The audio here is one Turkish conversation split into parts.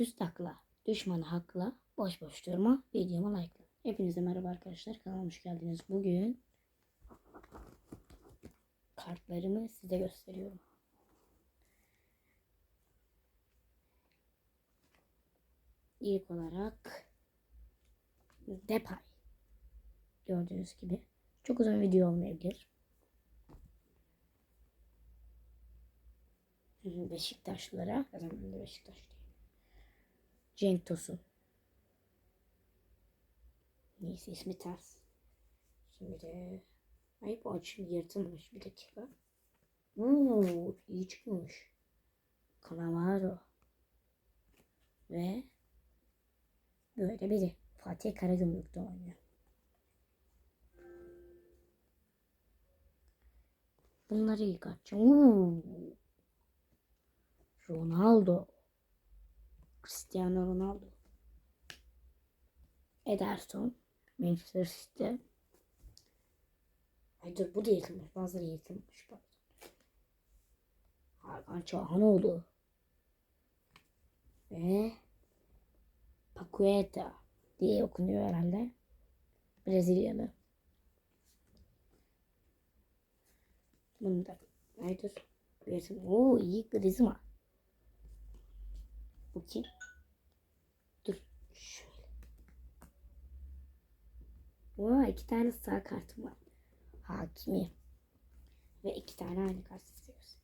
Süs takla, düşmanı hakla, boş boş durma, videoma like'la. Hepinize merhaba arkadaşlar, kanalıma hoş geldiniz. Bugün kartlarımı size gösteriyorum. İlk olarak Depay. Gördüğünüz gibi. Çok uzun video olmayabilir. Beşiktaşlılara. Zaten ben de Beşiktaşlıyım. Cenk Tosun. Neyse ismi ters. Şimdi de... Ay bu açım yırtılmış bir dakika. Uuu iyi çıkmış. Cannavaro. Ve böyle biri. Fatih Karagümrük'te oynuyor. Bunları ilk açacağım. Uuu. Ronaldo. Cristiano Ronaldo. Ederson. Manchester City. Ay dur bu da yıkılmış. Bazıları yıkılmış. Hakan Çağhanoğlu. Ve Paqueta diye okunuyor herhalde. Brezilyalı. Bunu da. Ay dur. Resim. Oo iyi Griezmann. Bu kim? Dur. Şöyle. Oo iki tane sağ kartım var. Hakimi. Ve iki tane aynı kart istiyoruz.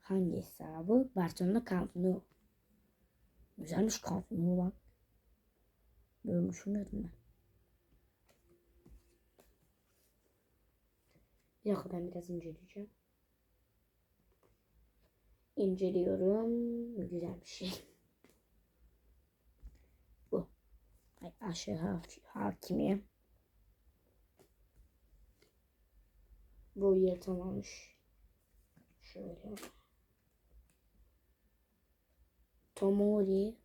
Hangi hesabı? Barcelona Camp Nou. Güzelmiş Camp Nou bak. Düşünmüyordum ben. Bir dakika ben biraz inceleyeceğim. İnceliyorum. Güzel bir şey. Bu. Ay, aşağı hakimi. Bu yırtamamış. Şöyle. Tomori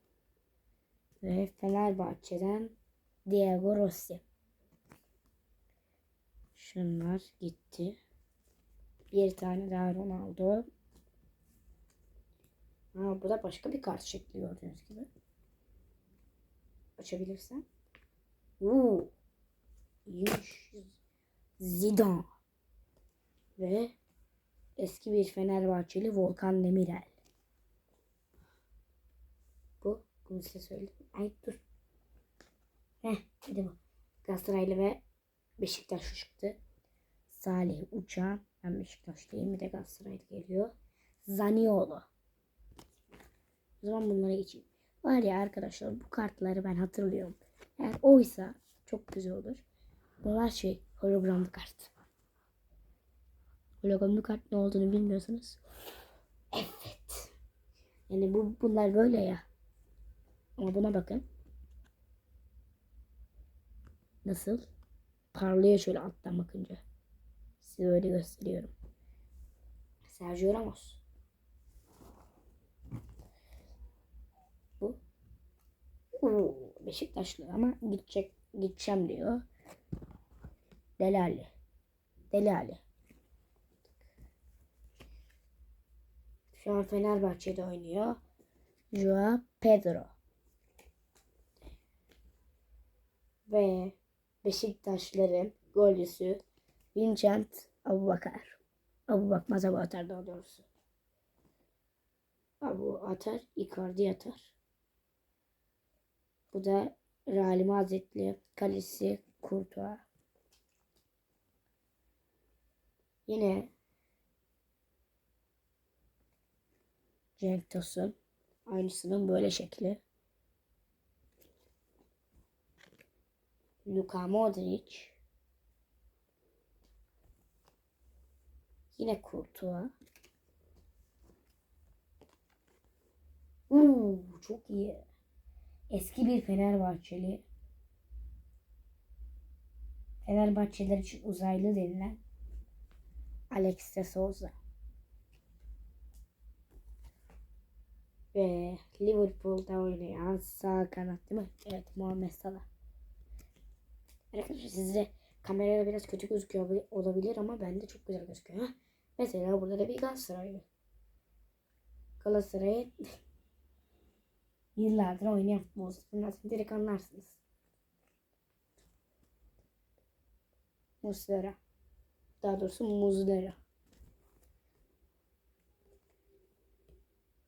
ve Fenerbahçe'den Diego Rossi. Şunlar gitti. Bir tane daha Ronaldo. Ha, bu da başka bir kart şekli gördüğünüz gibi. Açabilirsem. Uuu. Zidane. Ve eski bir Fenerbahçeli Volkan Demirel. Bu. Bunu size söyledim. Ay dur. Heh. Hadi bu. Galatasaraylı ve Beşiktaş çıktı. Salih Uçan. Ben Beşiktaşlıyım. Bir de Galatasaraylı geliyor. Zaniolo. O zaman bunlara geçeyim. Var ya arkadaşlar bu kartları ben hatırlıyorum. Eğer oysa çok güzel olur. Bunlar şey hologramlı kart. Hologramlı kart ne olduğunu bilmiyorsunuz. Evet. Yani bu bunlar böyle ya. Ama buna bakın. Nasıl? Parlıyor şöyle alttan bakınca. Size öyle gösteriyorum. Sergio Ramos. Bu. Beşiktaşlı ama gidecek gideceğim diyor. Delali. Delali. Şu an Fenerbahçe'de oynuyor. Joao Pedro. Ve Beşiktaşların golcüsü Vincent Abubakar. Abu bakmaz Abu atar daha doğrusu. Abu atar, Icardi atar. Bu da Real Madridli kalesi Courtois. Yine Cenk Tosun. Aynısının böyle şekli. Luka Modric. Yine Courtois. Uuu çok iyi. Eski bir Fenerbahçeli. Fenerbahçeliler için uzaylı denilen Alex de Souza. Ve Liverpool'da oynayan sağ kanat değil mi? Evet Muhammed Salah. Arkadaşlar size kamerada biraz kötü gözüküyor olabilir ama bende çok güzel gözüküyor. Mesela burada da bir Galatasaraylı. Galatasaray'ı yıllardır oynayan futbolcusu. Zaten direkt anlarsınız. Muslera. Daha doğrusu Muzlera.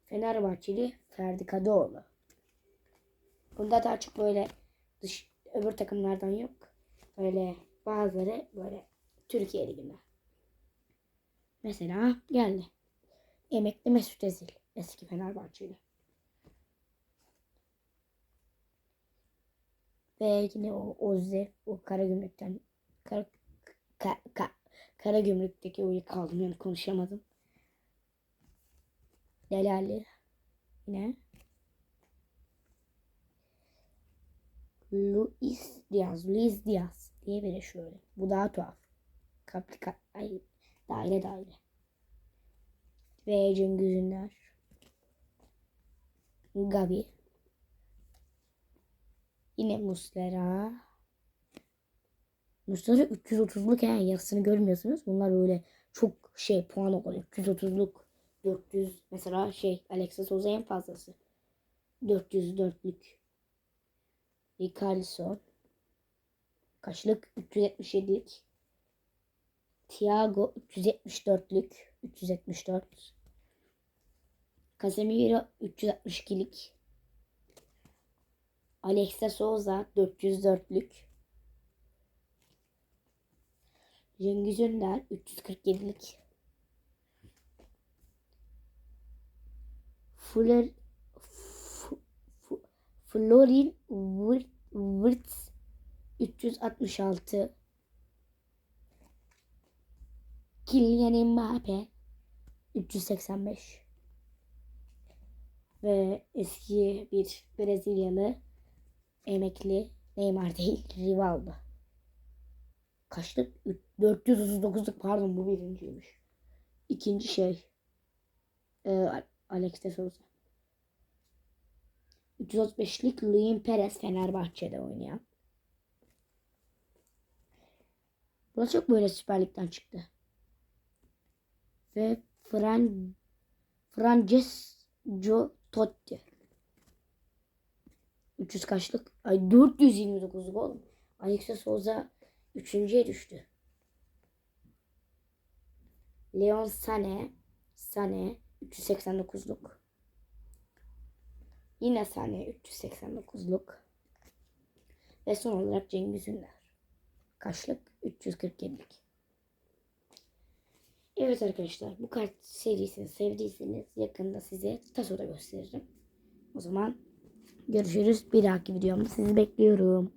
Fenerbahçeli Ferdi Kadıoğlu. Bunda daha çok böyle dış öbür takımlardan yok. Böyle bazıları böyle Türkiye Ligi'nde. Mesela geldi. Emekli Mesut Özil. Eski Fenerbahçeli. Ve yine o Ozze o Karagümrük'ten Kara, ka, ka, Karagümrük'teki o kaldım yani konuşamadım. Delali yine Luis Diaz, Luis Diaz diye biri şöyle. Bu daha tuhaf. Kaplika, ay, daire daire. Ve Cengiz Ünder. Gavi. Yine Muslera. Muslera 330'luk yani yarısını görmüyorsunuz. Bunlar böyle çok şey puan oluyor. 330'luk 400 mesela şey Alexa Souza en fazlası. 404'lük. Ricarlison. Kaçlık? 377'lik. Thiago 374'lük. 374. Casemiro 362'lik. Alexa Souza 404'lük. Cengiz Ünder 347'lik. Fuller Florin Wirtz 366 Kylian Mbappe 385 ve eski bir Brezilyalı emekli Neymar değil Rivaldo. Kaçlık? 439'luk pardon bu birinciymiş. İkinci şey e, Alex de Souza. 335'lik Luis Perez Fenerbahçe'de oynayan. Bu çok böyle Süper Lig'den çıktı. Ve Fran Francesco Totti. 300 kaçlık? Ay 429'luk oğlum. Alex Souza 3.ye düştü. Leon Sané Sané 389'luk. Yine Sané 389'luk. Ve son olarak Cengiz Ünder. Kaçlık? 347'lik. Evet arkadaşlar bu kart serisini sevdiyseniz yakında size Taso'da gösteririm. O zaman görüşürüz. Bir dahaki videomda sizi bekliyorum.